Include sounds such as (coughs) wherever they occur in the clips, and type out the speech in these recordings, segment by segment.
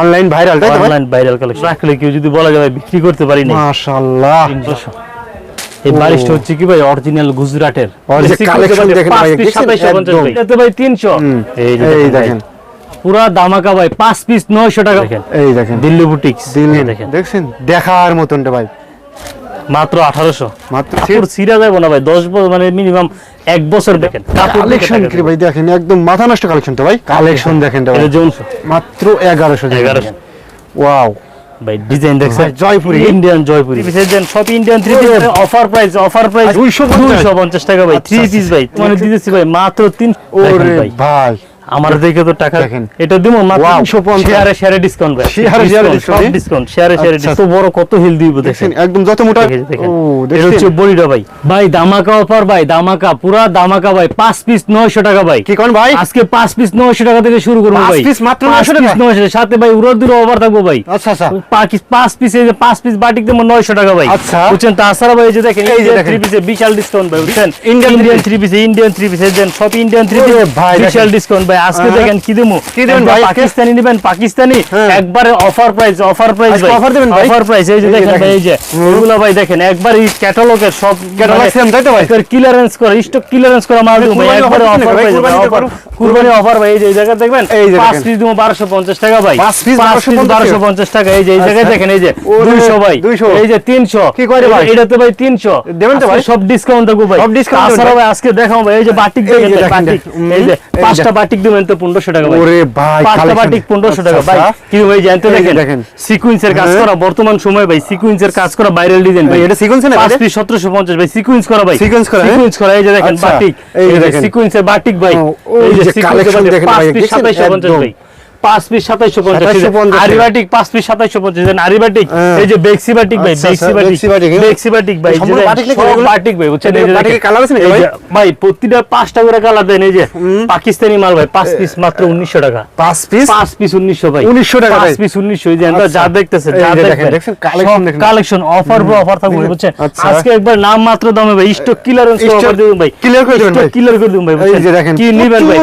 Online viral তাই online viral collection রাখলে কেউ যদি বলা যায় বিক্রি করতে পারি না মাশাআল্লাহ। এই বালিশটা হচ্ছে কি ভাই অরিজিনাল গুজরাটের। দেখেন ভাই, 2750 ভাই। একদম। ভাই 300 এই দেখেন দেখেন। পুরা দামাকা ভাই 5 পিস 900 টাকা। দেখেন। এই দেখেন। দিল্লি বুটিক্স দিল দেখেন। দেখছেন? দেখার মতনটা ভাই। মাত্র 1800 মাত্র ছিঁড়া যাবে না ভাই 10 বছর মানে মিনিমাম এক বছর দেখেন। কালেকশন কি ভাই দেখেন একদম মাথা নষ্ট কালেকশন তো ভাই। কালেকশন দেখেন তো ভাই। মাত্র 1100 1100 ওয়াও ভাই ডিজাইন দেখছেন? জয়পুরি। ইন্ডিয়ান জয়পুরি। দেন সব Indian three piece offer price offer price 250 250 টাকা ভাই থ্রি আচ্ছা, পিস ভাই। মানে দিতেছি ভাই মাত্র 3 ওরে ভাই। ভাই। আমার দেখে তো টাকা দেখেন। এটা দিমু মাত্র 350 শেয়ারে শেয়ারে ডিসকাউন্ট ভাই। শেয়ারে শেয়ারে সব? ডিসকাউন্ট শেয়ারে শেয়ারে ডিসকাউন্ট বড় কত হিল দিব দেখেন একদম যত মোটা। ও এটা হচ্ছে বড়িটা ভাই। ভাই দামাকা অফার ভাই দামাকা পুরা দামাকা ভাই। পাঁচ পিস নয়শো টাকা ভাই। কি কোন ভাই? আজকে পাঁচ পিস নয়শো টাকা থেকে শুরু করব ভাই। piece মাত্র 900 টাকা? 900 সাথে ভাই উড়ো দূরে অফার থাকব ভাই। আচ্ছা আচ্ছা। পাঁচ- পাঁচ পিস এই যে পাঁচ পিস বাটিক দেবো নয়শো টাকা ভাই। আচ্ছা। বুঝছেন? তাছাড়া ভাই এই যে দেখেন এই যে এই দেখেন। থ্রি পিসে বিশাল ডিসকাউন্ট ভাই বুঝছেন? ইন্ডিয়ান three থ্রি পিসে ইন্ডিয়ান থ্রি পিসে দেন সব ইন্ডিয়ান থ্রি পিস ওরে ভাই, বিশাল ডিসকাউন্ট ভাই। আজকে হ্যাঁ। দেখেন কি দেবো কি দেবেন ভাই? পাকিস্তানি নেবেন পাকিস্তানি হ্যাঁ। একবারে offer price offer price offer দেবেন অফার প্রাইস এই যে দেখেন ভাই এই যে এগুলো ভাই দেখেন একবার এই ক্যাটালগের সব Catalog same, তাই তো ভাই? ক্লিয়ারেন্স করে স্টক ক্লিয়ারেন্স করে মাল দেবো ভাই একবারে অফার প্রাইস অফার কুরবানি অফার ভাই এই যে জায়গা দেখবেন এই যে পাঁচ পিস দেবো বারোশো পঞ্চাশ টাকা ভাই 1250 পিস বারোশো পঞ্চাশ টাকা এই যে এই জায়গায় আচ্ছা। দেখেন এই যে ওরে, দুইশো ভাই 200 এই যে তিনশো কি করে ভাই? এটাতে ভাই তিনশো দেবেন তো ভাই? সব ডিসকাউন্ট দেবো ভাই সব দেবেন ভাই? আজকে দেখাও ভাই এই যে বাটিক দেখেন বাটিক এই যে পাঁচটা বাটিক দেবেন তো পনেরোশো টাকা ভাই ওরে ভাই পাঁচটা collection। টাকা আচ্ছা, ভাই আচ্ছা। কি ভাই জানতে দেখেন দেখেন। সিকুয়েন্সের কাজ হ্যাঁ। করা বর্তমান সময় ভাই সিকুয়েন্সের কাজ করা ভাইরাল ডিজাইন ভাই এটা sequence না পাঁচ ভাই? সিকুয়েন্স করা ভাই Sequence করা, হ্যাঁ? করা এই যে দেখেন আচ্ছা, বাটিক এই যে। সিকুয়েন্সের বাটিক ভাই এই যে বাটিক, দেখেন ভাই, পিস দেখছেন? সাতাইশশো পঞ্চাশ একদম। ভাই পাঁচ পিস সাতাইশশো পঞ্চাশ। আরিবাটিক পাঁচ পিস সাতাইশশো পঞ্চাশ। আরিবাটিক হ্যাঁ। এই যে বেক্সি ভাই আচ্ছা, আচ্ছা, ভাই বাটিক ভাই বুঝছেন? ভাই? প্রতিটা পাঁচটা করে কালার দেন এই যে পাকিস্তানি মাল ভাই পাঁচ পিস মাত্র উনিশশো টাকা। পাঁচ পিস? পাঁচ পিস উনিশশো ভাই। 1900 টাকা পাঁচ পিস উনিশশো এই যে আমরা আচ্ছা। যা দেখতেছেন দেখেন। কালেকশন অফার পর অফার থাকবে। বুঝছেন। আজকে একবার নাম মাত্র দামে ভাই স্টক কিলার Stock অফার দিবেন ভাই। clear করে দেবেন ভাই। করে দিবেন কি নিবেন ভাই?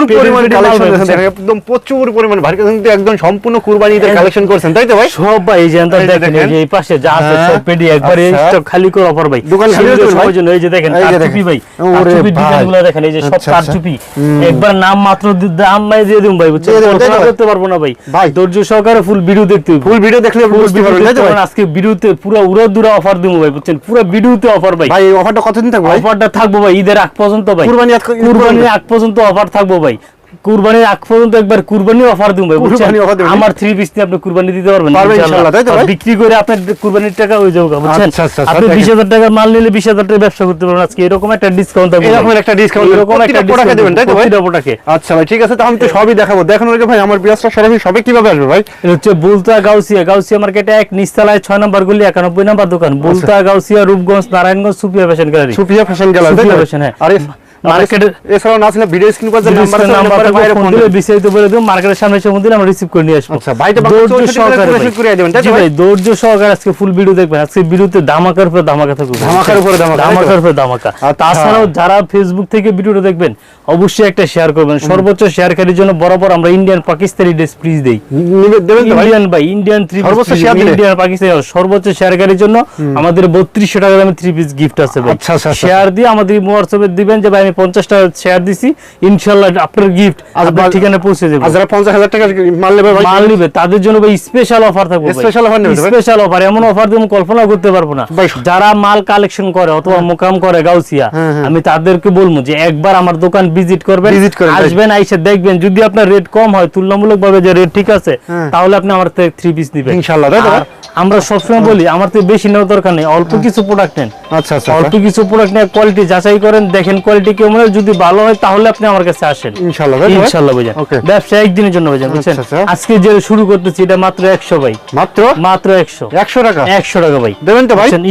একদম প্রচুর পরিমাণ ভাই কিন্তু একদম সম্পূর্ণ কুরবানিতে কালেকশন করছেন তাই তো ভাই? সব ভাই এই যে দেখেন এই যে এই পাশে যা আছে হ্যাঁ। সব পেডি একবারে আচ্ছা। স্টক খালি করে অফার ভাই। দোকান খালি করে ভাই? জন্য এই যে দেখেন কারচুপি ভাই। ভাই। ডিজাইনগুলো দেখেন এই যে সব আচ্ছা, আচ্ছা। কারচুপি একবার নাম মাত্র দাম ভাই দিয়ে দিন ভাই বুঝছেন? কল্পনা করতে পারব না ভাই। ধৈর্য সহকারে ফুল ভিডিও দেখতে হবে। ফুল ভিডিও দেখলে বুঝতে পারবেন তাই তো আজকে ভিডিওতে পুরো উড়ো দুরা অফার দেবো ভাই বুঝছেন? পুরো ভিডিওতে অফার ভাই। ভাই অফারটা কতদিন থাকবে অফারটা থাকব ভাই ঈদের আগ পর্যন্ত ভাই। কুরবানি কুরবানির আগ পর্যন্ত অফার থাকব ভাই। কুরবানির আগ পর্যন্ত একবার কুরবানি অফার দিন ভাই কুরবানি দিবেন। আমার থ্রি পিস নিয়ে আপনি কুরবানি দিতে পারবেন ইনশাআল্লাহ, তাই তো ভাই? বিক্রি করে আপনার কুরবানির টাকা হয়ে যাবে বুঝছেন? আচ্ছা, আচ্ছা, আপনি আচ্ছা, বিশ হাজার টাকার মাল নিলে বিশ হাজার টাকা ব্যবসা করতে পারবেন। আজকে এরকম একটা ডিসকাউন্ট থাকবে এরকম একটা দেবেন। এরকম একটা ডিসকাউন্ট দেবেন, তাই তো ভাই? প্রোডাক্টে আচ্ছা ভাই ঠিক আছে তাহলে আমি তো সবই দেখাবো। দেখানোর আগে ভাই আমার বিয়াসটা সরাসরি সবে কীভাবে আসবে ভাই? হচ্ছে বুলতা গাউসিয়া। গাউসিয়া মার্কেটে এক নিচতলায় ছয় নম্বর গুলি একানব্বই নম্বর দোকান। আচ্ছা। Bulta Gausia Rupganj Narayanganj Supia fashion gallery. Supia fashion gallery fashion, হ্যাঁ। আরে মার্কেটের- এছাড়াও না ছিল ভিডিও স্ক্রিন পর যে নাম্বার আছে নাম্বারে বাইরে ফোন দিবেন বিস্তারিত বলে দেবো মার্কেটের সামনে এসে দিলে আমরা রিসিভ করে নিয়ে আসব। আচ্ছা, ভাইটা বাকি ধৈর্য সহকারে করে করে দিবেন, তাই ভাই? ভাই ধৈর্য সহকারে আজকে ফুল ভিডিও দেখবেন। আজকে ভিডিওতে ধামাকার উপরে ধামাকা থাকবে। ধামাকার উপরে ধামাকা, ধামাকার উপরে ধামাকা। আচ্ছা। তাছাড়াও যারা ফেসবুক থেকে ভিডিওটা দেখবেন অবশ্যই একটা শেয়ার করবেন। সর্বোচ্চ শেয়ারকারীর জন্য বরাবর আমরা ইন্ডিয়ান পাকিস্তানি ড্রেস ফ্রিজ দেই। ইন্ডিয়ান ভাই? ইন্ডিয়ান থ্রি সর্বোচ্চ? ইন্ডিয়ান পাকিস্তানি সর্বোচ্চ শেয়ারকারীর জন্য আমাদের বত্রিশশো টাকা দামে থ্রি পিস গিফট আছে ভাই। আচ্ছা। শেয়ার দিয়ে আমাদের হোয়াটসঅ্যাপে দিবেন যে ভাই আমি পঞ্চাশ টাকা শেয়ার দিছি ইনশাল্লাহ আপনার গিফট আপনার ঠিকানা পৌঁছে দেবো যারা পঞ্চাশ হাজার টাকা মাল নেবে মাল নিবে তাদের জন্য ভাই স্পেশাল অফার থাকবে Special offer নেবে স্পেশাল অফার এমন অফার তুমি কল্পনা করতে পারব না। যারা মাল কালেকশন করে অথবা মোকাম করে গাউসিয়া হ্যাঁ, হ্যাঁ। আমি তাদেরকে বলব যে একবার আমার দোকান ভিজিট করবেন আসবেন আইসে দেখবেন। যদি আপনার রেট কম হয় তুলনামূলক ভাবে যে রেট ঠিক আছে হ্যাঁ। তাহলে আপনি আমার থেকে থ্রি পিস নিবেন। ইনশাল্লাহ আমরা সবসময় বলি আমার তো বেশি নেওয়ার দরকার নেই অল্প কিছু প্রোডাক্ট নেন। আচ্ছা আচ্ছা অল্প কিছু প্রোডাক্ট নিয়ে কোয়ালিটি যাচাই করেন দেখেন কোয়ালিটি কেমন যদি ভালো হয় তাহলে আপনি আমার কাছে আসেন। ইনশাআল্লাহ তাই তো ভাই? ইনশাল্লাহ বুঝেন ব্যবসা একদিনের জন্য বুঝেন বুঝছেন। আজকে যে শুরু করতেছি এটা মাত্র একশো ভাই। মাত্র? মাত্র একশো। একশো টাকা? একশো টাকা ভাই। দেবেন তো ভাই? বুঝছেন?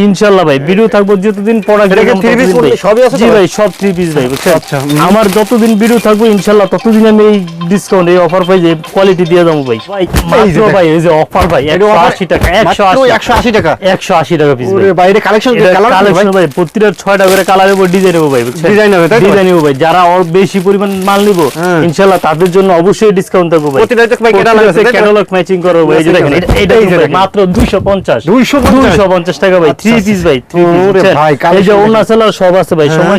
ভাই। ভিডিও থাকব যতদিন প্রোডাক্ট এটা কি three piece সবই আছে জি ভাই? ভাই সব থ্রি পিস ভাই বুঝছেন? আচ্ছা, আমার যতদিন ভিডিও থাকব ইনশাল্লাহ ততদিন আমি এই ডিসকাউন্ট এই অফার পাই যে কোয়ালিটি দিয়ে দেবো ভাই। ভাই মাত্র ভাই এই যে অফার ভাই এটা একশো offer- আশি টাকা। একশো আশি 180 টাকা। একশো আশি টাকা পিস বাইরে কালেকশন কালার কালেকশন ভাই। প্রতিটার ছয়টা করে কালার হবে ডিজাইন হবে ভাই Design হবে, তাই ডিজাইন হবে ভাই যারা বেশি পরিমাণ মাল নিব হ্যাঁ। ইনশাল্লাহ তাদের জন্য অবশ্যই ডিসকাউন্ট থাকবে ভাই। প্রতিটাতে ভাই ক্যাটালগ ম্যাচিং করব ভাই এই যে দেখেন এটা-। মাত্র 250 250 250 টাকা ভাই থ্রি আচ্ছা, পিস ভাই থ্রি পিস ওরে ভাই, এই যে সব আছে ভাই হ্যাঁ। সময়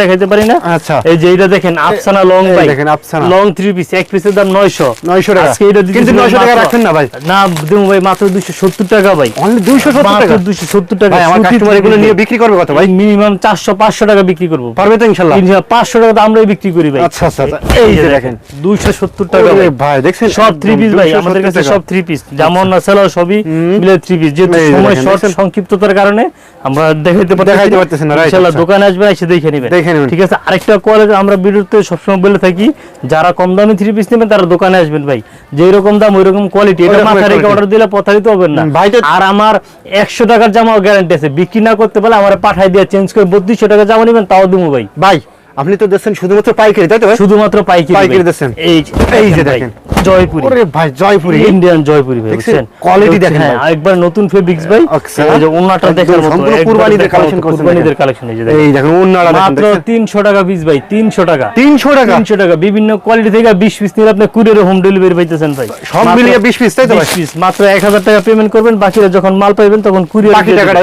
দেখাইতে পারি না? আচ্ছা। এই যে এটা দেখেন আফসানা লং ভাই। দেখেন, আফসানা। লং থ্রি পিস এক পিসের দাম 900 900 টাকা। আজকে এটা কিন্তু 900 টাকা রাখছেন না ভাই? না দেবো ভাই মাত্র 270 টাকা ভাই। অনলি 270 মাত্র টাকা? 270 টাকা ভাই আমার কাস্টমার এগুলো নিয়ে বিক্রি করবে কত ভাই? মিনিমাম 400 500 টাকা বিক্রি করব। পারবে তো ইনশাআল্লাহ ইনশাআল্লাহ 500 টাকা তো আমরাই বিক্রি করি ভাই। আচ্ছা, আচ্ছা, আচ্ছা। এই যে দেখেন। 270 টাকা ভাই। দেখছেন? সব থ্রি পিস ভাই আমাদের কাছে সব থ্রি পিস যেমন না সবই মিলে থ্রি পিস যেহেতু সময় শর্ট সংক্ষিপ্ততার কারণে আমরা দেখাইতে দেখাইতে না। পারতেছি না, ইনশাআল্লাহ আচ্ছা। দোকানে আসবেন এসে দেখে নেবেন। দেখে নেবেন। ঠিক আছে? আরেকটা কোয়ালিটি আমরা ভিডিওতে সবসময় বলে থাকি যারা কম দামে থ্রি পিস নেবেন তারা দোকানে আসবেন ভাই। যেই রকম দাম ওই রকম কোয়ালিটি এটা মাথা রেখে অর্ডার দিলে প্রতারিত হবেন না। ভাই আর আমার একশো টাকার জামা গ্যারান্টি আছে। বিক্রি না করতে পারলে আমার পাঠাই দিয়ে চেঞ্জ করে বত্রিশশো টাকা জামা নেবেন তাও দেবো ভাই। ভাই আপনি তো দেখছেন শুধুমাত্র পাইকারি তাই তো শুধুমাত্র পাইকারি পাইকারি ভাই। দিচ্ছেন। এই এই যে দেখেন। জয়পুরি। ওরে ভাই জয়পুরি। ইন্ডিয়ান জয়পুরি ভাই দেখছেন? এটা দেখেন একবার নতুন ফেব্রিক্স ভাই। আচ্ছা। এই যে ওন্নাটা দেখার মতো সম্পূর্ণ কুরবানিদের মতো, করছেন কুরবানিদের। কালেকশন এই যে দেখেন। এই দেখেন দেখেন মাত্র 300 টাকা পিস ভাই 300 টাকা। 300 টাকা? 300 টাকা। বিভিন্ন কোয়ালিটি থেকে 20 পিস নিলে আপনি কুরিয়ারে হোম ডেলিভারি পাইতেছেন ভাই। সব মিলিয়ে 20 piece, তাই তো ভাই? 20 পিস মাত্র 1000 টাকা পেমেন্ট করবেন বাকিরা যখন মাল পাইবেন তখন কুরিয়ারে বাকি টাকাটা?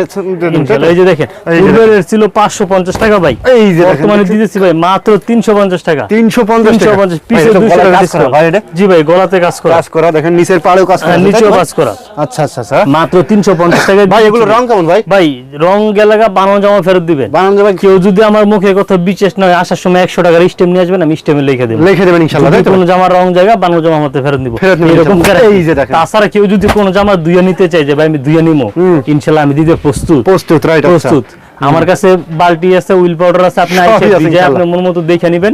এই যে দেখেন কুরিয়ারের ছিল 550 টাকা ভাই। এই যে বর্তমানে দিতেছি ভাই মাত্র 350 টাকা। 350 350 পিসে 200 টাকা কাজ ভাই এটা? জি ভাই গলাতে কাজ করা। কাজ করা দেখেন নিচের পাড়েও কাজ করা আছে, তাই নিচেও কাজ করা। আচ্ছা আচ্ছা আচ্ছা। মাত্র 350 টাকা ভাই এগুলো রং কেমন ভাই? ভাই রং গেলাগা বানানো জামা ফেরত দিবেন বানান যাবে কেউ যদি আমার মুখে কথা বিশেষ নয় আসার সময় একশো টাকার স্টেম নিয়ে আসবেন আমি স্টেমে লিখে দেবো। লিখে দেবেন ইনশাআল্লাহ তাই কোনো জামার রং জায়গা বানানো জামা আমাদের ফেরত দিব এরকম ইনশাল্লাহ। এই যে দেখেন। তাছাড়া কেউ যদি কোনো জামা দুইয়া নিতে চাই যে ভাই আমি দুইয়া নিমো ইনশাল্লাহ আমি দিতে প্রস্তুত। প্রস্তুত রাইট প্রস্তুত। আমার কাছে বালতি আছে উইল পাউডার আছে আপনি। আপনার মন মতো দেখে নেবেন।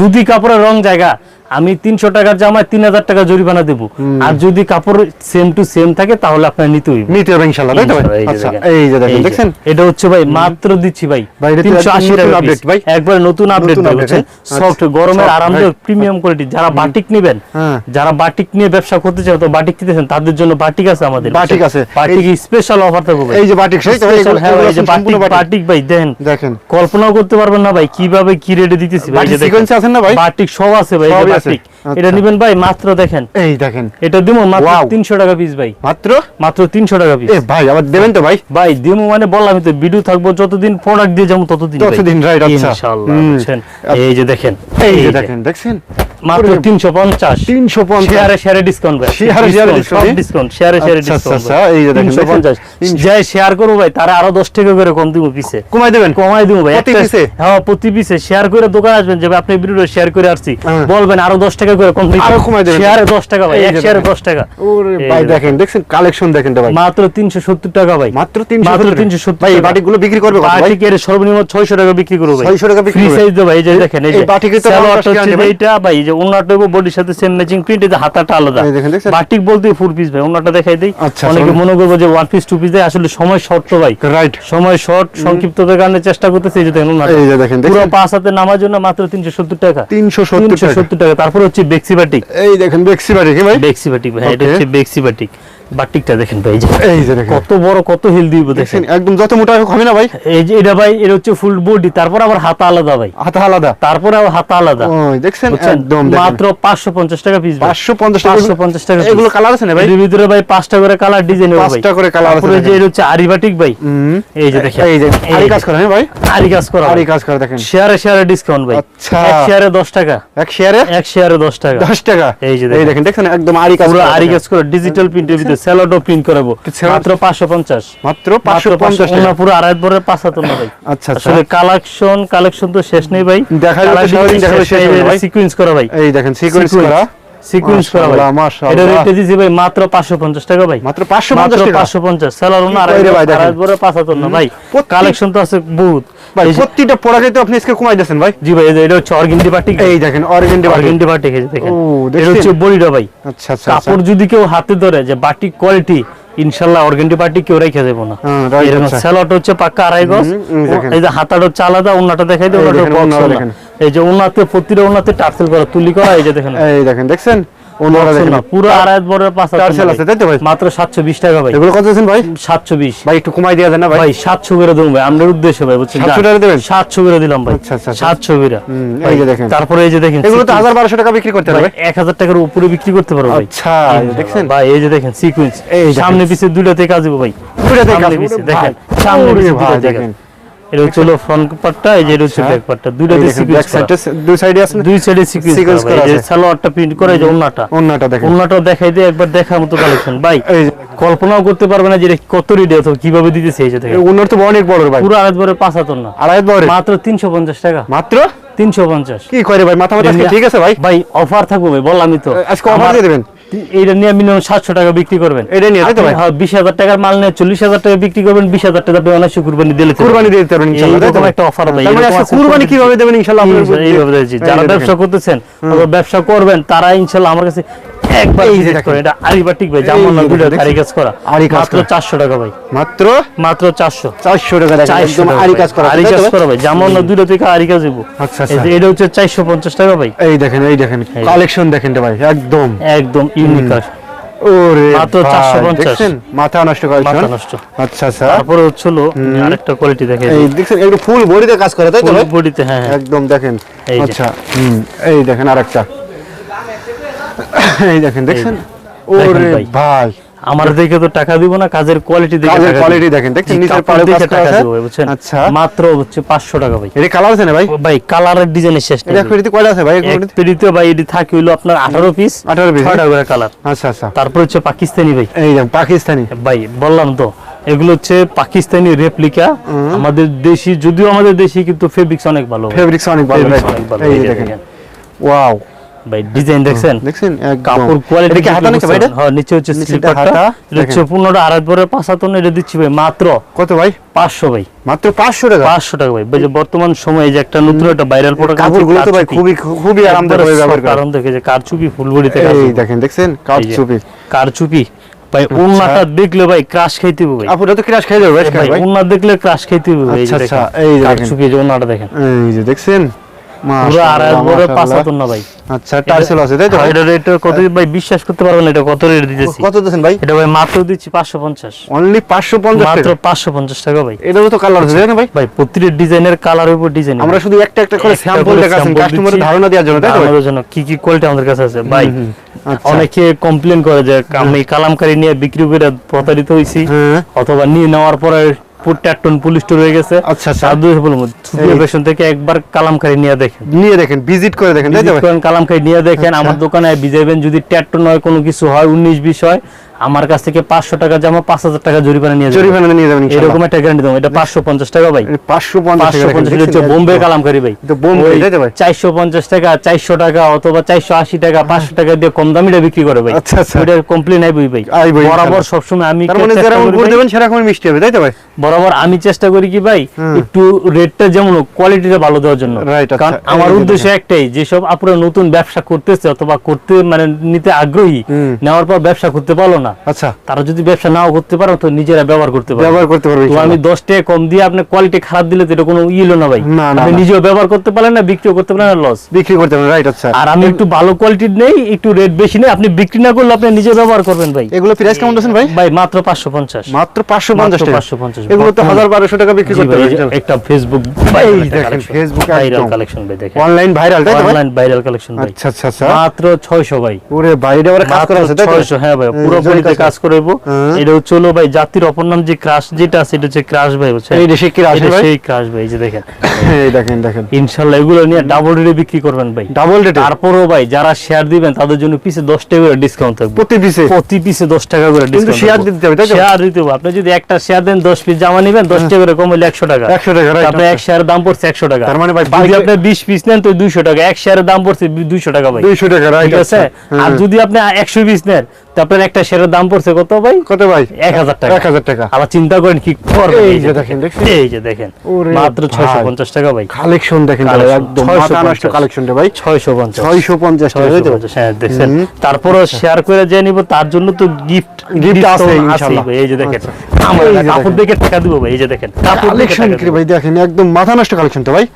যদি কাপড়ের রং জায়গা আমি তিনশো টাকার জামায় তিন হাজার টাকা জরিমানা দেবো। আর যদি কাপড় সেম টু সেম থাকে তাহলে আপনার নিতে হইবে। নিতে হবে ইনশাআল্লাহ তাই তো ভাই? আচ্ছা এই যে দেখেন দেখছেন? এটা হচ্ছে ভাই মাত্র দিচ্ছি ভাই। ভাই, এটা তো তিনশো আশি একদম টাকা নতুন ভাই। একবার নতুন আপডেট হচ্ছে। হ্যাঁ? সফট গরমের আরামদায়ক প্রিমিয়াম কোয়ালিটি যারা বাটিক নেবেন হ্যাঁ। যারা বাটিক নিয়ে ব্যবসা করতে চান তো বাটিক নিতেছেন তাদের জন্য বাটিক আছে আমাদের বাটিক আছে। বাটিক স্পেশাল অফার থাকবে ভাই। এই যে বাটিক সেই তো এগুলো- হ্যাঁ এই যে বাটিক বাটিক। ভাই দেখেন। দেখেন। কল্পনাও করতে পারবেন না ভাই কীভাবে কি রেটে দিতেছি ভাই এই sequence আছেন না ভাই? বাটিক সব আছে ভাই বাটিক আচ্ছা। এটা নেবেন ভাই মাত্র দেখেন। এই দেখেন। এটা দিমো মাত্র 300 টাকা পিস ভাই। মাত্র? মাত্র 300 টাকা পিস এ ভাই আবার দেবেন তো ভাই। ভাই দিমো মানে বললাম তো ভিডিও থাকব যতদিন প্রোডাক্ট দিয়ে যাব ততদিন। ততদিন, রাইট আচ্ছা। ইনশাআল্লাহ বুঝছেন? এই যে দেখেন এই যে। দেখেন দেখছেন? মাত্র ওরে, 350 350 শেয়ারে শেয়ারে ডিসকাউন্ট ভাই। সব discount? ডিসকাউন্ট শেয়ারে শেয়ারে আচ্ছা, আচ্ছা, ডিসকাউন্ট আচ্ছা, এই যে দেখেন, 350 যাই শেয়ার করব ভাই তারা আরও 10 টাকা করে কম দিব পিছে কমাই দেবেন? কমাই দিব ভাই প্রতি পিসে? হ্যাঁ প্রতি পিসে শেয়ার করে দোকান আসবেন যে আপনি ভিডিও শেয়ার করে আসছি। হ্যাঁ। বলবেন আরও 10 টাকা করে কম আরও কমাই দেবেন। শেয়ারে 10 টাকা ভাই এক শেয়ারে 10 টাকা। ওরে ভাই যে দেখেন কালেকশন দেখেন তো ভাই। মাত্র 370 টাকা ভাই। মাত্র 370 মাত্র 370 ভাই এই টাকা। বাটিকগুলো বিক্রি করবে কত ভাই? বাটিকের সর্বনিম্ন 600 টাকা বিক্রি করব ভাই। 600 টাকা বিক্রি ফ্রি? সাইজ দেবো এই যে দেখেন এই যে বাটিকের তো হচ্ছে ভাই। যে ওনাটা বডির সাথে সেম ম্যাচিং প্রিন্ট এই যে হাতাটা আলাদা? বাটিক বলতে ফুল পিস ভাই ওনাটা দেখাই দেই। আচ্ছা, অনেকে মনে করব যে ওয়ান পিস টু পিস দেয় আসলে সময় শর্ট তো ভাই। রাইট সময় শর্ট সংক্ষিপ্ততার কারণে চেষ্টা করতেছি এই যে দেখেন ওনাটা এই যে দেখেন পুরো পাঁচ হাতে নামার জন্য মাত্র 370 টাকা। 370 টাকা। 370 টাকা। তারপর হচ্ছে বেক্সি বাটিক। এই দেখেন বেক্সি বাটিক ভাই? বেক্সি বাটিক ভাই এটা হচ্ছে বেক্সি বাটিক। বাটিকটা দেখেন ভাই এই যে এই দেখেন। কত বড় কত হিল দিব দেখেন। একদম যত মোটা হবে না ভাই? এই যে এটা ভাই এটা হচ্ছে ফুল বডি তারপর আবার হাতা আলাদা ভাই। হাতে আলাদা? তারপরে আবার হাতা আলাদা। ওই দেখছেন? একদম মাত্র 550 টাকা পিস 550 টাকা। 550 টাকা এগুলো কালার আছে না ভাই? এর ভিতরে ভাই পাঁচটা করে কালার ডিজাইন হবে পাঁচটা করে colour আছে তারপরে যে হচ্ছে আরিবাটিক ভাই। এই যে দেখেন। এই যে আরি কাজ করেন হ্যাঁ ভাই? আরি কাজ করা আরি কাজ করে দেখেন। শেয়ারে শেয়ারে ডিসকাউন্ট ভাই। আচ্ছা। এক শেয়ারে 10 টাকা। এক শেয়ারে? এক শেয়ারে 10 টাকা। 10 টাকা। এই যে দেখেন। দেখেন দেখছেন? একদম আরি কাজ পুরো আরি কাজ করে ডিজিটাল প্রিন্টের ভিতরে স্যালাডও প্রিন্ট করাবো। মাত্র 550 মাত্র মাত্র 550 ওনা পুরো আড়াই পরে পাঁচ হাত না ভাই। আচ্ছা আচ্ছা। আসলে কালেকশন কালেকশন তো শেষ নেই ভাই। দেখা যাবে। সিকোয়েন্স করা ভাই। এই দেখেন সিকোয়েন্স করা। সিকোয়েন্স করা ভাই। এটা রেট দিছি ভাই মাত্র 550 টাকা ভাই। মাত্র 550 টাকা? 550 সেলার ওনা কইরে ভাই না কালেকশন তো আছে বহুত। ভাই প্রত্যেকটা প্রোডাক্টে তো আপনি আজকে কমাই দেন ভাই। জি ভাই এটা হচ্ছে অর্গেন্ডি বাটিক এই দেখেন অর্গেন্ডি বাটিক এই যে দেখেন। ও, এটা হচ্ছে বড়িটা ভাই। আচ্ছা আচ্ছা আচ্ছা। কাপড় যদি কেউ হাতে ধরে যে বাটি কোয়ালিটি ইনশাল্লাহ অর্গেন্টি পার্টি কেউ রেখে দেবো না এরকম আচ্ছা। স্যালাড হচ্ছে পাক্কা আড়াই গজ। এই যে হাতাটা হচ্ছে আলাদা ওনাটা দেখাই দেবো এই। যে ওনাতে প্রতিটা ওনাতে টার্সেল করা তুলি করা এই যে দেখেন এই দেখেন দেখছেন পুরো আড়াই বড় পাঁচ হাজার আছে তাই তো ভাই? মাত্র সাতশো বিশ টাকা ভাই। এগুলো কত দিয়েছেন ভাই? সাতশো বিশ। ভাই একটু কমাই দেওয়া যায় না ভাই? ভাই সাতশো করে দেবো ভাই আমরা উদ্দেশ্য ভাই বুঝছেন 700 টাকা দেবেন? সাতশো করে দিলাম ভাই। আচ্ছা, আচ্ছা, আচ্ছা। সাতশো করে। এই যে দেখেন। তারপরে এই যে দেখেন এগুলো তো sequence। হাজার বারোশো টাকা বিক্রি করতে টাকার উপরে বিক্রি করতে পারব ভাই। আচ্ছা ভাই এই যে দেখেন সিকুয়েন্স সামনে পিছে দুইটাতে কাজ হবে ভাই। দুইটাতে কাজ দেখেন। সামনে পিছে দেখেন। এটা ফ্রন্ট পার্টটা এই যে এটা হচ্ছে। ব্যাক পার্টটা ব্যাক সাইডে দুই সাইডে আছে দুই সাইডে সিকুয়েন্স করা আছে। সালোয়ারটা প্রিন্ট করে যে ওন্নাটা অন্যটা দেখেন। ওন্নাটা দেখাই দিয়ে একবার দেখার মতো কালেকশন ভাই কল্পনাও করতে পারবে না যে এটা কত রেডি অথবা কীভাবে দিতেছে এই যে দেখেন। অন্যর তো অনেক বড় ভাই। পুরো আড়াই বড় পাঁচ হাতর না। আড়াই বড় মাত্র তিনশো পঞ্চাশ টাকা। মাত্র? তিনশো পঞ্চাশ। কি করে ভাই মাথা মাথা ঠিক আছে ভাই? ভাই অফার থাকব ভাই বললামই তো। আজকে অফার দিয়ে দেবেন? এইটা নিয়ে মিনিমাম সাতশো টাকা বিক্রি করবেন। এটা নিয়ে, তাই তো ভাই? বিশ হাজার টাকার মাল নিয়ে চল্লিশ হাজার টাকা বিক্রি করবেন বিশ হাজার টাকা আপনি অনায়াসে কুরবানি দিলে কুরবানি দিতে পারবেন এইরকম ভাই? একটা অফার মানে এরকম আছে কুরবানি কীভাবে দেবেন ইনশাল্লাহ এইভাবে যারা ব্যবসা করতেছেন ব্যবসা করবেন তারা ইনশাল্লাহ আমার কাছে একবার এই যে করে এটা আরিবাটিক ভাই এই জামল না যে দুটো দেখেন। আরি কাজ করা। আরি কাজ মাত্র করা। চারশো টাকা ভাই। মাত্র? মাত্র চারশো। চারশো টাকা দেখেন একদম আরি কাজ করা। আরি কাজ করা ভাই। জামল না থেকে আরি কাজ দিব আচ্ছা আচ্ছা। এটা হচ্ছে চারশো পঞ্চাশ টাকা ভাই। এই দেখেন এই দেখেন কালেকশন দেখেন ভাই একদম। একদম ইউনিক আর। ওরে মাত্র 450 মাথা নষ্ট মাথা নষ্ট। আচ্ছা আচ্ছা। তারপরে হচ্ছিল আরেকটা কোয়ালিটি দেখে এই দেখছেন একটু ফুল বডিতে কাজ করে তাই তো বডিতে হ্যাঁ হ্যাঁ। একদম দেখেন। আচ্ছা হুম এই দেখেন আরেকটা। (coughs) এই দেখেন দেখছেন? ওরে ভাই। আমার দেখে তো টাকা দিব না কাজের কোয়ালিটি দেখে কাজের টাকা দেখেন, দেখছেন? নিচের কাপড় পাড়ে দেখে টাকা দিব, বুঝছেন? আচ্ছা। মাত্র হচ্ছে পাঁচশো টাকা ভাই। এটা কালার আছে না ভাই? ভাই কালারের ডিজাইনের শেষ এটা। কয়টা আছে ভাই? পেডিতে ভাই এটি থাকে হইল আপনার আঠারো পিস 18 piece, ছয়টা করে কালার আচ্ছা আচ্ছা। তারপর হচ্ছে পাকিস্তানি ভাই। এই দেখেন পাকিস্তানি। ভাই বললাম তো এগুলো হচ্ছে পাকিস্তানি রেপ্লিকা আমাদের দেশি যদিও আমাদের দেশি কিন্তু ফেব্রিক্স অনেক ভালো ফেব্রিক্স অনেক ভালো এই দেখেন। ওয়াও ভাই ডিজাইন দেখছেন? দেখছেন কাপড় কোয়ালিটি কি হাতা নাকি ভাই এটা? হ্যাঁ নিচে হচ্ছে স্লিপারটা হচ্ছে পনেরো আড়াই পরে পাঁচ হাত এটা দিচ্ছি ভাই মাত্র কত ভাই? পাঁচশো ভাই। মাত্র পাঁচশো টাকা? পাঁচশো টাকা ভাই। এই বর্তমান সময়ে যে একটা নতুন একটা ভাইরাল প্রোডাক্ট কাপড়গুলো তো ভাই খুবই খুবই আরামদায়ক ভাবে ব্যবহার করে। কারণ দেখে যে কারচুপি ফুলবড়িতে এই দেখেন দেখছেন? কাপ কারচুপি। ভাই উন্নাটা দেখলে ভাই ক্রাশ খাইতে হবে ভাই। আপুরা তো ক্রাশ খাই যাবে ভাই ভাই। উন্না দেখলে ক্রাশ খাইতে হবে এই আচ্ছা, আচ্ছা, দেখেন। এই দেখেন। কারচুপি যে উন্নাটা দেখেন। এই যে দেখছেন? পুরো আড়াই বড় পাঁচ মাশাআল্লাহ। না ভাই। আচ্ছা টার্সেল আছে তাই তো? এটা রেট কত ভাই বিশ্বাস করতে পারবেন এটা কত রেট দিতেছি। কত দিচ্ছেন ভাই? এটা ভাই মাত্র দিচ্ছি পাঁচশো পঞ্চাশ। অনলি পাঁচশো পঞ্চাশ মাত্র টাকা পাঁচশো পঞ্চাশ টাকা ভাই। এটারও তো কালার আছে ভাই? ভাই প্রতিটা ডিজাইনের কালার উপর ডিজাইন আমরা শুধু একটা একটা করে স্যাম্পল করে কাস্টমারের ধারণা দেওয়ার জন্য তাই তো আমাদের জন্য কি কি কোয়ালিটি আমাদের কাছে আছে ভাই। আচ্ছা। অনেকে কমপ্লেন করে যে আমি কালামকারী নিয়ে বিক্রি করে প্রতারিত হয়েছি হ্যাঁ। অথবা নিয়ে নেওয়ার পরে টন পুলিশ হয়ে গেছে। আচ্ছা, আচ্ছা। সাধু বলব থেকে একবার কালামকারি নিয়ে দেখেন। নিয়ে দেখেন ভিজিট করে দেখেন কালামকারি নিয়ে দেখেন। আচ্ছা। আমার দোকানে বিজাইবেন যদি ট্যাটন হয় কোনো কিছু হয় উনিশ বিশ হয় আমার কাছ থেকে পাঁচশো টাকা জমা পাঁচ হাজার টাকা জরিমানা নিয়ে জরিমানা নিয়ে যাবেন এরকম একটা গ্যারান্টি দেবো। এটা পাঁচশো পঞ্চাশ টাকা ভাই। পাঁচশো পাঁচশো পঞ্চাশ হচ্ছে বোম্বে কালামকারি ভাই? চারশো পঞ্চাশ টাকা চারশো টাকা অথবা চারশো আশি টাকা পাঁচশো টাকা দিয়ে কম দামিটা বিক্রি করে ভাই। আচ্ছা, আচ্ছা। ওইটা কমপ্লেন আইবই ভাই। বরাবর সবসময় আমি মানে করি সেরকম মিষ্টি হবে তাই তো ভাই? বরাবর আমি চেষ্টা করি কি ভাই একটু রেটটা যেমন কোয়ালিটিটা ভালো দেওয়ার জন্য। আচ্ছা। কারণ আমার উদ্দেশ্য একটাই যেসব আপনারা নতুন ব্যবসা করতেছে অথবা করতে মানে নিতে আগ্রহী নেওয়ার পর ব্যবসা করতে পারল না আচ্ছা। তারা যদি ব্যবসা নাও করতে পারো তো নিজেরা ব্যবহার করতে পারো ব্যবহার করতে পারবে আমি দশ টাকা কম দিয়ে আপনার কোয়ালিটি খারাপ দিলে তো এটা কোনো ইলো না ভাই। আপনি নিজেও ব্যবহার করতে পারেন না বিক্রিও করতে পারেন না লস বিক্রি করতে পারবেন রাইট আচ্ছা। আর আমি একটু ভালো কোয়ালিটির নেই একটু রেট বেশি নেই আপনি বিক্রি না করলে আপনি নিজে ব্যবহার করবেন ভাই। এগুলো প্রাইস কেমন আছেন ভাই? ভাই মাত্র পাঁচশো পঞ্চাশ। মাত্র পাঁচশো পঞ্চাশ টাকা। 550 এগুলো তো বর্তমানে- হাজার বারোশো টাকা বিক্রি করতে ভাই, পারবেন একটা ফেসবুক এই দেখেন, Facebook ভাইরাল কালেকশন ভাই দেখেন। অনলাইন ভাইরাল তাই তো ভাই? অনলাইন ভাইরাল কালেকশন ভাই। আচ্ছা আচ্ছা আচ্ছা। মাত্র 600 ভাই। ওরে বাইরে আবার কাজ করা আছে তাই তো? 600 হ্যাঁ ভাই পুরো জরি কাজ করব হ্যাঁ। এটা হচ্ছে হলো ভাই জাতির অপর নাম যে ক্রাশ যেটা আছে এটা হচ্ছে ক্রাশ ভাই বুঝছেন? এই দেশে কি আসে ভাই? সেই ক্রাশ ভাই যে দেখেন। (laughs) এই দেখেন দেখেন। ইনশাআল্লাহ এগুলো নিয়ে ডাবল রেটে বিক্রি করবেন ভাই। ডাবল রেটে তারপরও ভাই যারা শেয়ার দিবেন তাদের জন্য পিছে 10 টাকা করে ডিসকাউন্ট থাকবে। প্রতি পিসে প্রতি পিসে 10 টাকা করে কিন্তু ডিসকাউন্ট share দিতে হবে, তাই? শেয়ার দিতে হবে। আপনি যদি একটা শেয়ার দেন 10 পিস জামা নেবেন 10 টাকা করে কম হলে 100 টাকা। 100 টাকা আপনি এক শেয়ারের দাম পড়ছে 100 টাকা। তার মানে ভাই যদি আপনি 20 পিস নেন তো 200 টাকা। এক শেয়ারের দাম পড়ছে 200 টাকা ভাই। দুইশো টাকা রাইট ঠিক আছে? আর যদি আপনি 100 পিস নেন তো আপনার একটা শেয়ারের দাম পড়ছে কত ভাই? কত ভাই? 1000 টাকা। এক হাজার টাকা। আবার চিন্তা করেন কি করবেন এই যে দেখেন, দেখছেন? এই যে দেখেন মাত্র ভাই। 650 টাকা ভাই। কালেকশন দেখেন একদম 650 মাথা নষ্ট কালেকশন ভাই। 650 ছয়শো পঞ্চাশ তো 650 হ্যাঁ দেখছেন হুম। তারপরও শেয়ার করে যে নিব তার জন্য তো গিফট গিফট আছে। এই যে দেখেন। আচ্ছা। আমার কাপড় দেখে টাকা দিব ভাই এই যে দেখেন। কালেকশন কি ভাই দেখেন একদম মাথা নষ্ট কালেকশন তো ভাই।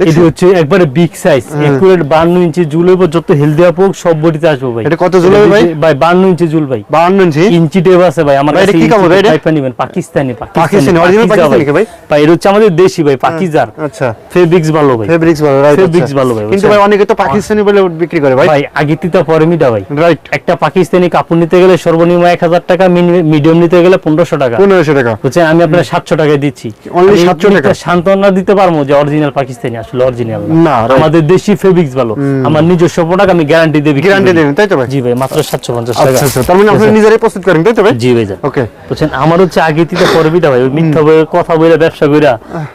এটি হচ্ছে একবারে বিগ সাইজ একুরেট বান্ন ইঞ্চি জুল হইব যত হেলদি সব বডিতে আসব ভাই। এটা কত জুল হবে ভাই? ভাই বান্ন ইঞ্চি জুল ভাই। বাহান্ন ইঞ্চি? ইঞ্চি টেপ আছে ভাই আমার কাছে কি এটা? পাইপা নিবেন পাকিস্তানি পাকিস্তানি, পাকিজা পাকিস্তানি ভাই? ভাই এটা হচ্ছে আমাদের দেশি ভাই পাকিজার। আচ্ছা। ফেব্রিক্স ভালো ভাই। ফেব্রিক্স ভালো রাইট Fabrics ভালো ভাই, কিন্তু ভাই অনেকে তো পাকিস্তানি বলে বিক্রি করে ভাই। ভাই আগে তিতা পরে মিটা ভাই। রাইট একটা পাকিস্তানি কাপড় নিতে গেলে সর্বনিম্ন এক হাজার টাকা মিডিয়াম নিতে গেলে পনেরোশো টাকা। পনেরোশো টাকা। বুঝছেন? আমি আপনার সাতশো টাকায় দিচ্ছি। আমি 700 টাকা? একটা সান্ত্বনা দিতে পারব যে অরিজিনাল পাকিস্তানি আসলে অরিজিনাল না, আমাদের দেশি ফেব্রিক্স ভালো। আমার নিজস্ব প্রোডাক্ট আমি গ্যারান্টি দেবি গ্যারান্টি দেবেন তাই তো ভাই? জি ভাই মাত্র সাতশো পঞ্চাশ টাকা। আচ্ছা আচ্ছা তার মানে আপনি নিজেরাই প্রস্তুত করেন তাই তো ভাই? জি ভাই ওকে বুঝছেন আমার হচ্ছে আগে তিতে পরবিটা ভাই ওই মিথ্যা বলে কথা বলে ব্যবসা কইরা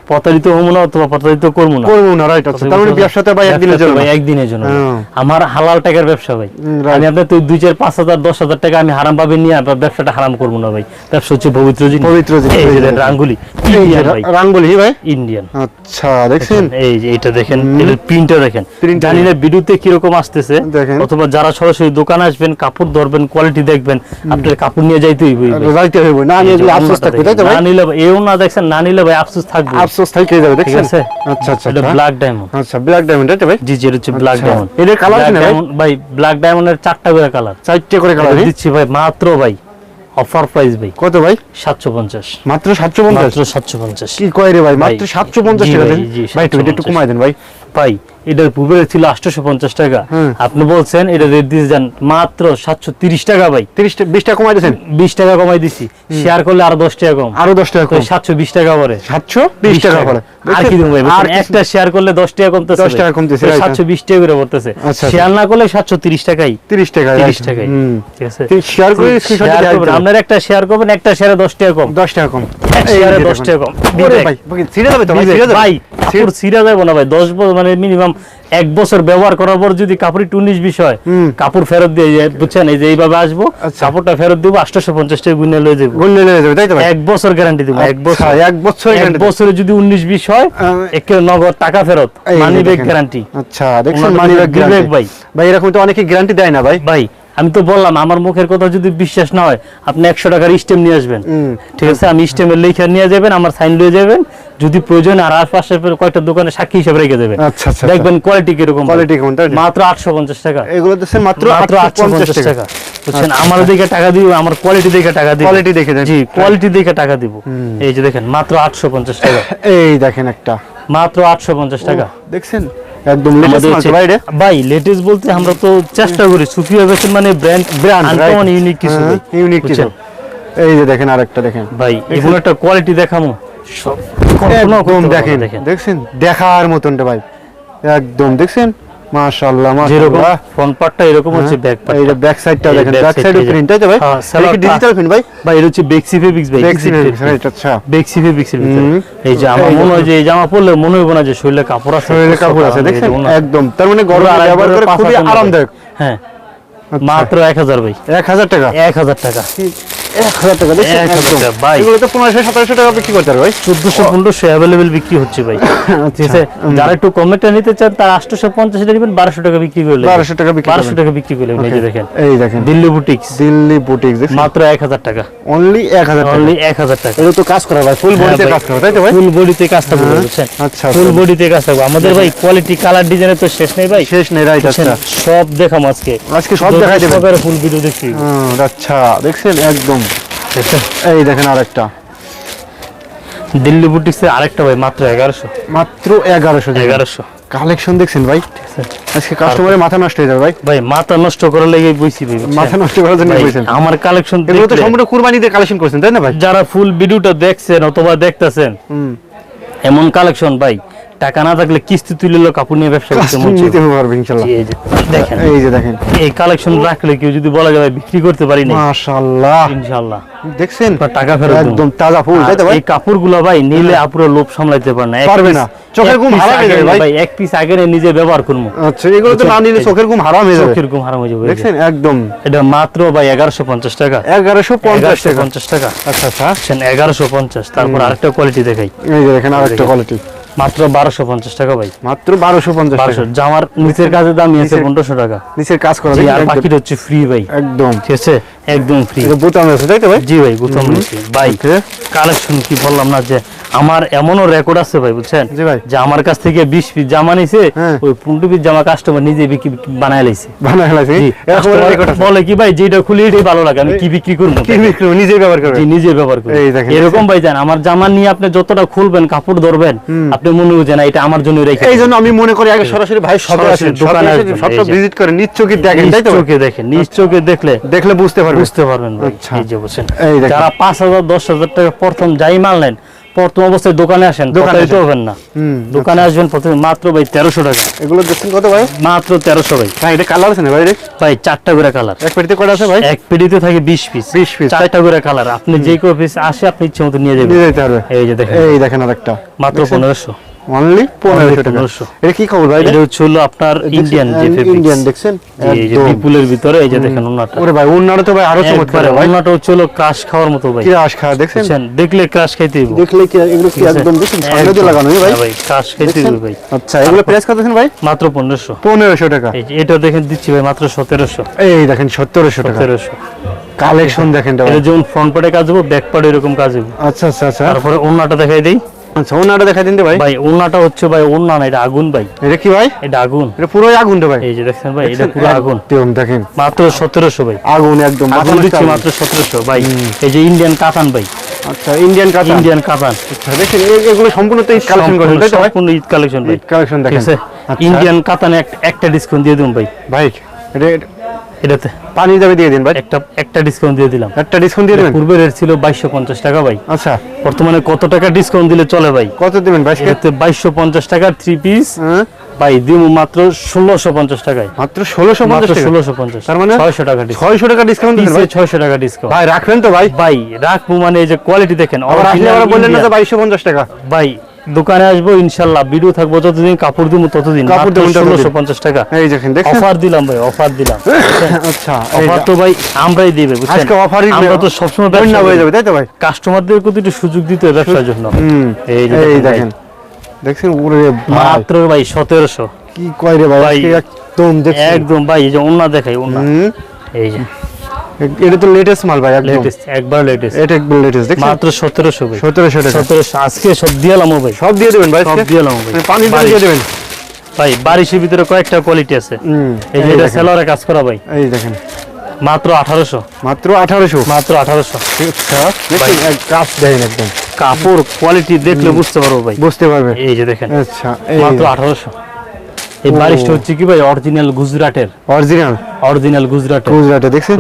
প্রতারিত হব না অথবা প্রতারিত করব না। করব না রাইট আচ্ছা তার মানে ব্যবসাতে ভাই একদিনের জন্য। ভাই একদিনের জন্য। আমার হালাল টাকার ব্যবসা ভাই। আমি আপনার তো দুই চার পাঁচ হাজার দশ হাজার টাকা আমি হারাম পাবে নিয়ে ব্যবসাটা হারাম করব না ভাই। ব্যবসা হচ্ছে পবিত্র জিনিস। পবিত্র জিনিস, ভাই। রাঙ্গুলি ভাই? ইন্ডিয়ান আচ্ছা দেখছেন? এই যে এটা দেখেন এটার প্রিন্টটা দেখেন। জানি না ভিডিওতে কীরকম আসতেছে অথবা যারা সরাসরি দোকানে আসবেন কাপড় ধরবেন কোয়ালিটি দেখবেন আপনার কাপড় নিয়ে যাইতে হইবে রাইতে হইব না আমি আফসোস থাকবে তাই তো ভাই? না নিলে ভাই- এও না দেখছেন না নিলে ভাই আফসোস থাকবে। আফসোস থেকে যাবে ঠিক দেখছেন? আছে? আচ্ছা আচ্ছা এটা আচ্ছা। ব্ল্যাক ডায়মন্ড আচ্ছা ব্ল্যাক ডায়মন্ড ভাই? জি জি এটা হচ্ছে ব্ল্যাক আচ্ছা। ডায়মন্ড আছে না ভাই? ভাই ব্ল্যাক ডায়মন্ডের চারটা করে কালার চারটে করে কালার দিচ্ছি ভাই মাত্র ভাই। অফার প্রাইস ভাই। কত ভাই? সাতশো পঞ্চাশ। মাত্র সাতশো পঞ্চাশ? মাত্র সাতশো পঞ্চাশ। কি কয় রে ভাই? মাত্র ভাই, সাতশো পঞ্চাশ জি টাকা ভাই, দেন। ভাই একটু একটু 750 কমাই দেন ভাই। ভাই এটার পূর্বে ছিল আটশোশো পঞ্চাশ টাকা। আপনি বলছেন এটা রেট দিয়ে যান মাত্র সাতশো তিরিশ টাকা ভাই। তিরিশ বিশ টাকা কমাই দিয়েছেন? বিশ টাকা কমাই দিছি। শেয়ার করলে আরও দশ টাকা কম। আরও দশ টাকা সাতশো বিশ টাকা পরে। সাতশো বিশ টাকা করে আর কি দেবো আর একটা শেয়ার করলে দশ টাকা কমতেছে 10 টাকা কমতেছে, সাতশো বিশ টাকা করে পড়তেছে। আচ্ছা। শেয়ার না করলে সাতশো তিরিশ টাকাই। তিরিশ টাকা তিরিশ টাকাই। ঠিক আছে? শেয়ার করে। আপনার একটা শেয়ার করবেন একটা শেয়ারে দশ টাকা কম। দশ টাকা কম। এক শেয়ারে দশ টাকা কম। ভাই তো যাবে। না দশ মানে মিনিমাম এক বছর ব্যবহার করার পর যদি কাপড় হয় হুম। কাপড় ফেরত দিয়ে যায়, বুঝছেন? এই যে এইভাবে আসব আচ্ছা। কাপড়টা ফেরত দিব আটশোশো পঞ্চাশ টাকা গুনে লয়ে যাব। গোল্ডে লেগে যাবে তাই তো এক বছর গ্যারান্টি দিব। এক বছর আচ্ছা, এক বছর এক বছরে যদি উনিশ বিশ হয় একে নগদ টাকা ফেরত মানি ব্যাগ গ্যারান্টি আচ্ছা ওনাদের মানি ব্যাগ গ্যারান্টি ভাই। ভাই এরকম তো অনেকে গ্যারান্টি দেয় না ভাই। ভাই আমি তো বললাম আমার মুখের কথা যদি বিশ্বাস না হয় আপনি একশো টাকার স্টেম নিয়ে আসবেন। ঠিক আছে? আমি স্টেমের লেখা নিয়ে যাবেন আমার সাইন লয়ে যাবেন যদি প্রয়োজন আর আশপাশের কয়েকটা দোকানে সাক্ষী হিসাবে রেখে দেবেন আচ্ছা আচ্ছা দেখবেন কোয়ালিটি কীরকম কোয়ালিটি কেমন মাত্র আটশো পঞ্চাশ টাকা। এগুলো দিচ্ছেন মাত্র মাত্র আটশো পঞ্চাশ টাকা। বুঝছেন? আমার দিকে টাকা দিব আমার কোয়ালিটি দেখে টাকা দিব। কোয়ালিটি দেখে জি কোয়ালিটি দেখে টাকা দিব। এই যে দেখেন মাত্র আটশো পঞ্চাশ টাকা। (laughs) এই দেখেন একটা। মাত্র আটশো পঞ্চাশ টাকা। দেখছেন? একদম ভাই লেটেস্ট বলতে আমরা তো চেষ্টা করি সুফিয়া ফ্যাশন মানে ব্র্যান্ড ব্র্যান্ড ইউনিক কিছু ইউনিক কিছু। এই যে দেখেন আরেকটা দেখেন। ভাই এগুলো একটা কোয়ালিটি দেখামো। সব একদম দেখেন দেখেন। দেখছেন? দেখার মতনটা ভাই। একদম দেখছেন? মাশাআল্লাহ মাশাআল্লাহ। ফ্রন্ট পার্টটা এরকম হচ্ছে ব্যাক হ্যাঁ, এই ব্যাক সাইডটা দেখেন ব্যাক side সাইডে এই যে। প্রিন্ট তাই তো ভাই? হ্যাঁ, এটা ডিজিটাল প্রিন্ট ভাই? ভাই এটা হচ্ছে বেক্সি ফেব্রিক্স ভাই বেক্সি রাইট আচ্ছা। বেক্সি ফেব্রিক্সের ভিতরে। এই যে আমার মনে হয় যে এই জামা পরলে মনে হইব না যে শরীরে কাপড় আছে শরীরে কাপড় আছে। একদম। তার মানে গরম ব্যবহার করে খুবই আরামদায়ক। হ্যাঁ আচ্ছা। মাত্র ভাই। এক হাজার টাকা? এক হাজার টাকা। এক হাজার টাকা দেখছেন এক হাজার একদম। টাকা, ভাই। এগুলো তো পনেরোশো সতেরোশো টাকা বিক্রি করতে পারবে ভাই। চোদ্দশো পনেরোশো অ্যাভেলেবেল বিক্রি হচ্ছে ভাই। (laughs) ঠিক আছে? যারা একটু কমেটা নিতে চান তার আটশোশো পঞ্চাশ নেবেন বারোশো টাকা বিক্রি করলে। 1200 টাকা বারোশো টাকা বিক্রি করলে দেখেন। এই দেখেন। দিল্লি বুটিক্স দিল্লি বুটিক মাত্র এক হাজার টাকা। অনলি এক হাজার অনলি এক হাজার টাকা। এটা তো কাজ করা ভাই ফুল বডিতে কাজ করা তাই তো ভাই? ফুল বডিতে কাজ থাকবে হ্যাঁ, বুঝছেন? আচ্ছা, ফুল আচ্ছা। বডিতে কাজ থাকবে আমাদের ভাই কোয়ালিটি কালার ডিজাইনের তো শেষ নেই ভাই। শেষ নেই রাইট? আচ্ছা। সব দেখাম আজকে। আজকে সব দেখাই দেবেন। ফুল ভিডিও দেখছি। আচ্ছা দেখছেন? একদম। দেখছেন? এই দেখেন আরেকটা। দিল্লি বুটিক্সের আরেকটা ভাই মাত্র এগারোশো। মাত্র এগারোশো এগারোশো। কালেকশন দেখছেন ভাই? আজকে কাস্টমারের মাথা নষ্ট হয়ে যাবে ভাই। ভাই মাথা নষ্ট করার লেগে বইছি ভাই মাথা নষ্ট করার জন্য আমার কালেকশন এগুলো তো সম্পূর্ণ কুরবানিতে কালেকশন করছেন তাই না ভাই? যারা ফুল ভিডিওটা দেখছেন অথবা দেখতেছেন এমন কালেকশন ভাই টাকা না থাকলে কিস্তি তুলে লো কাপড় নিয়ে ব্যবসা করতে মন নিতে। পারবে ইনশাআল্লাহ। এই যে, দেখেন। এই যে দেখেন। এই কালেকশন রাখলে কেউ যদি বলা যায় বিক্রি করতে পারি না মাশাআল্লাহ। ইনশাআল্লাহ। দেখছেন? টাকা ফেরত একদম তাজা ফুল তাই তো ভাই এই কাপড়গুলো ভাই নিলে আপুরো লোভ সামলাইতে পারে না। পারবে না। চোখের ঘুম হারাম হয়ে যাবে ভাই। এক পিস আগে নিজে ব্যবহার করব। আচ্ছা এগুলো তো না নিলে চোখের ঘুম হারাম হয়ে যাবে। চোখের ঘুম হারাম হয়ে যাবে। দেখছেন? একদম। এটা মাত্র ভাই এগারোশো পঞ্চাশ টাকা। এগারোশো পঞ্চাশ এগারোশো টাকা পঞ্চাশ টাকা। আচ্ছা আচ্ছা। এগারোশো পঞ্চাশ। তারপর আরেকটা কোয়ালিটি দেখাই। এই যে দেখেন আরেকটা কোয়ালিটি মাত্র বারোশো পঞ্চাশ টাকা ভাই। মাত্র বারোশো পঞ্চাশ জামার নিচের কাজের দাম নিচের- পনেরোশো টাকা। নিচের কাজ করা আর বাকিটা হচ্ছে ফ্রি ভাই। একদম। ঠিক আছে? একদম ফ্রি আছে তাই তো ভাই? জি ভাই গুতম রয়েছে ভাই কালেকশন কি বললাম না যে আমার এমনও রেকর্ড আছে ভাই বুঝছেন? যে আমার কাছ থেকে বিশ পিস জামা নিছে হ্যাঁ। ওই পনেরো পিস জামা কাস্টমার নিজে বিক্রি বানায় লাইছে। বলে কি ভাই যেটা খুলি এটাই ভালো লাগে আমি কি বিক্রি করব? কি বিক্রি? নিজেই ব্যবহার করবে জি নিজে ব্যবহার করি এরকম ভাই জান আমার জামা নিয়ে আপনি যতটা খুলবেন কাপড় ধরবেন আপনি মনে হচ্ছে না এটা আমার জন্য রেখে এই জন্য আমি মনে করি আগে সরাসরি ভাই সব সরাসরি আসেন দোকানে সবটা ভিজিট করে নিজ চোখে দেখেন তাই তো? চোখে দেখেন চোখে দেখলে দেখলে বুঝতে পারবেন বুঝতে পারবেন ভাই আচ্ছা। এই যে দেখেন। যারা পাঁচ হাজার দশ হাজার টাকা প্রথম যাই মাল নেন প্রথম অবস্থায় দোকানে আসেন দোকানে হবেন না। দোকানে আসবেন প্রথমে মাত্র ভাই তেরোশো টাকা। এগুলো দেখছেন কত ভাই? মাত্র তেরোশো ভাই। হ্যাঁ এটা কালার আছে না ভাই? ভাই চারটা করে কালার। এক পেটিতে কটা আছে ভাই? এক পেটিতে থাকে বিশ পিস 20 পিস চারটা করে কালার। আপনি যে কোনো পিস আসে আপনি ইচ্ছে মতো নিয়ে যাবেন। নিয়ে যেতে পারবে। এই যে দেখেন। এই দেখেন আরেকটা। মাত্র পনেরোশো। অনলি পনেরোশো টাকা। এটা কি খবর ভাই? এটা হচ্ছে আপনার ইন্ডিয়ান যে ইন্ডিয়ান দেখছেন? এই যে বিপুলের ভিতরে এই যে দেখেন ওনাটা। ওরে ভাই অন্যরা তো ভাই আরও চমৎকার ভাই ওনাটা হচ্ছে ক্রাশ খাওয়ার মতো ভাই। কি খাওয়া দেখছেন? দেখলে ক্রাশ খাইতে হইব। দেখলে কি এগুলো কি একদম দেখছেন? সামনে দিয়ে লাগানো হ্যাঁ ভাই? হ্যাঁ ভাই ক্রাশ খাইতে দেখছেন? ভাই। আচ্ছা এগুলো প্রাইস কত দেখেন ভাই? মাত্র পনেরোশো। পনেরোশো টাকা। এই যে এটা দেখেন দিচ্ছি ভাই মাত্র সতেরোশো। এই দেখেন টাকা। কালেকশন দেখেন এটা যেমন ফ্রন্ট পার্টে কাজ হব ব্যাক পার্টে এরকম কাজ হইব। আচ্ছা আচ্ছা আচ্ছা। তারপরে ওনাটা দেখাই দেই। আচ্ছা ওনাটা দেখা দিন ভাই। ভাই ওনাটা হচ্ছে ভাই ওনা না এটা আগুন ভাই। এটা কি ভাই? এটা আগুন। এটা পুরোই আগুন তো ভাই। এই যে দেখছেন ভাই এটা পুরো আগুন। একদম দেখেন। মাত্র সতেরোশো ভাই। আগুন একদম আগুন দিচ্ছি মাত্র সতেরোশো ভাই। এই যে ইন্ডিয়ান কাতান ভাই। আচ্ছা ইন্ডিয়ান কাঁচা ইন্ডিয়ান কাতান আচ্ছা দেখেন এগুলো সম্পূর্ণ তো কালেকশন করেন তাই তো ভাই? সম্পূর্ণ ঈদ কালেকশন ভাই। কালেকশন দেখেন। আচ্ছা। ইন্ডিয়ান কাতান একটা ডিসকাউন্ট দিয়ে দিন ভাই। ভাই এটা এটাতে। পানি যাবে দিয়ে দিন ভাই। একটা একটা ডিসকাউন্ট দিয়ে দিলাম। একটা ডিসকাউন্ট দিয়ে দেবেন? পূর্বে রেট ছিল বাইশশো পঞ্চাশ টাকা ভাই। আচ্ছা। বর্তমানে কত টাকা ডিসকাউন্ট দিলে চলে ভাই? কত দিবেন ভাই? এতে বাইশশো পঞ্চাশ টাকার থ্রি পিস হ্যাঁ, ভাই দিব মাত্র ষোলোশো পঞ্চাশ টাকায়। মাত্র ষোলোশো মাত্র পঞ্চাশ টাকা? ষোলোশো পঞ্চাশ। তার মানে ছয়শো টাকা ডিসকাউন্ট ছয়শো টাকা ডিসকাউন্ট দিবেন ভাই? ছয়শো টাকা ডিসকাউন্ট ভাই রাখবেন তো ভাই। ভাই রাখব মানে এই যে কোয়ালিটি দেখেন আবার আসলে আবার বললেন না Indian। যে বাইশশো পঞ্চাশ টাকা। ভাই দোকানে আসব ইনশাল্লাহ। ভিডিও থাকব যতদিন কাপড় দিব ততদিন। কাপড় দেবেন ষোলোশো পঞ্চাশ টাকা। এই দেখেন অফার দিলাম ভাই অফার দিলাম। (laughs) আচ্ছা অফার তো ভাই আমরাই দিবে বুঝছেন? আজকে আমরা তো সবসময় ব্যবসা হয়ে যাবে তাই তো ভাই? কাস্টমারদের প্রতি একটু সুযোগ দিতে হবে ব্যবসার জন্য। এই দেখেন দেখেন। দেখছেন ওরে মাত্র ভাই সতেরোশো। কি কয় রে ভাই একদম একদম ভাই এই যে দেখাই এই যে। এটা তো লেটেস্ট মাল ভাই একদম। লেটেস্ট একবার লেটেস্ট এটা একদম লেটেস্ট দেখছেন? মাত্র সতেরোশো ভাই। সতেরোশো টাকা। সতেরোশো আজকে সব দিয়ালাম ভাই। সব দিয়ে দেবেন ভাই সব আজকে? দিয়ালাম ভাই। মানে পানি দিয়ে। দিয়ে দেবেন? ভাই বারিশের ভিতরে কয়েকটা কোয়ালিটি আছে। এই যে এটা সেলরে কাজ করা ভাই। এই দেখেন। মাত্র আঠারোশো। মাত্র আঠারোশো? মাত্র আঠারোশো। আচ্ছা দেখছেন এক কাজ দেখেন একদম। কাপড় কোয়ালিটি দেখলে বুঝতে পারব ভাই। বুঝতে পারবে। এই যে দেখেন। আচ্ছা মাত্র আঠারোশো। এই বারিশটা হচ্ছে কি ভাই অরিজিনাল গুজরাটের। অরিজিনাল অরিজিনাল গুজরাটের। গুজরাটে দেখছেন?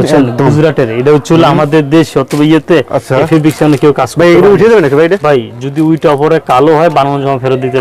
গুজরাটের। এটা হচ্ছে আমাদের দেশ অথবা ইয়েতে। আচ্ছা। ফেব্রিক্সনে কেউ কাজ ভাই এটা দেবেন ভাই এটা? ভাই যদি উইটা পরে কালো হয় বানানো জমা ফেরত দিতে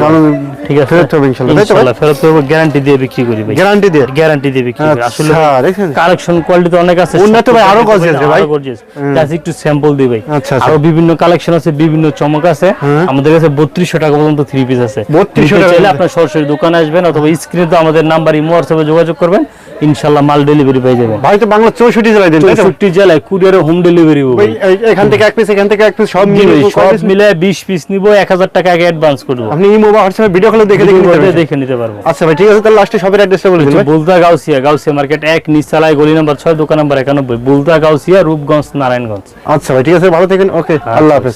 ঠিক আছে? ফেরত হবে তো? ইনশাল্লাহ ফেরত হবে গ্যারান্টি দিয়ে বিক্রি করি ভাই। গ্যারান্টি দিয়ে? গ্যারান্টি দিয়ে বিক্রি করি। আসলে আচ্ছা দেখছেন? কালেকশন কোয়ালিটি অনেক আছে। উন্নত ভাই, আরও রে ভাই। আরও gorgeous। Just একটু স্যাম্পল দিই ভাই। আচ্ছা, আচ্ছা। আরও বিভিন্ন কালেকশন আছে বিভিন্ন চমক আছে। আমাদের কাছে বত্রিশশো টাকা পর্যন্ত থ্রি পিস আছে। 3200 টাকা চাইলে পর্যন্ত। আপনার সরাসরি দোকানে আসবেন অথবা স্ক্রিনে তো আমাদের নাম্বার ইমো হোয়াটসঅ্যাপে যোগাযোগ করবেন ইনশাল্লাহ মাল ডেলিভারি পেয়ে যাবেন। ভাই তো বাংলা চৌষট্টি জেলায় দেন তাই তো? চৌষট্টি জেলায় কুরিয়ারে হোম ডেলিভারি ভাই এখান থেকে এক পিস এখান থেকে এক পিস সব মিলে সব মিলে বিশ পিস নিবো এক হাজার টাকা আগে অ্যাডভান্স করব। আপনি ইমো বা হোয়াটসঅ্যাপে ভিডিও কলে দেখে দেখে নিতে দেখে পারবেন। নিতে পারব। আচ্ছা ভাই ঠিক আছে তাহলে লাস্টে সবের অ্যাড্রেসটা বলে দিন বুলতা গাউসিয়া গাউসিয়া মার্কেট এক নিচালায় গলি নাম্বার ছয় দোকান নাম্বার একানব্বই বুলতা গাউসিয়া রূপগঞ্জ নারায়ণগঞ্জ। আচ্ছা ভাই ঠিক আছে ভালো থাকেন ওকে আল্লাহ হাফেজ।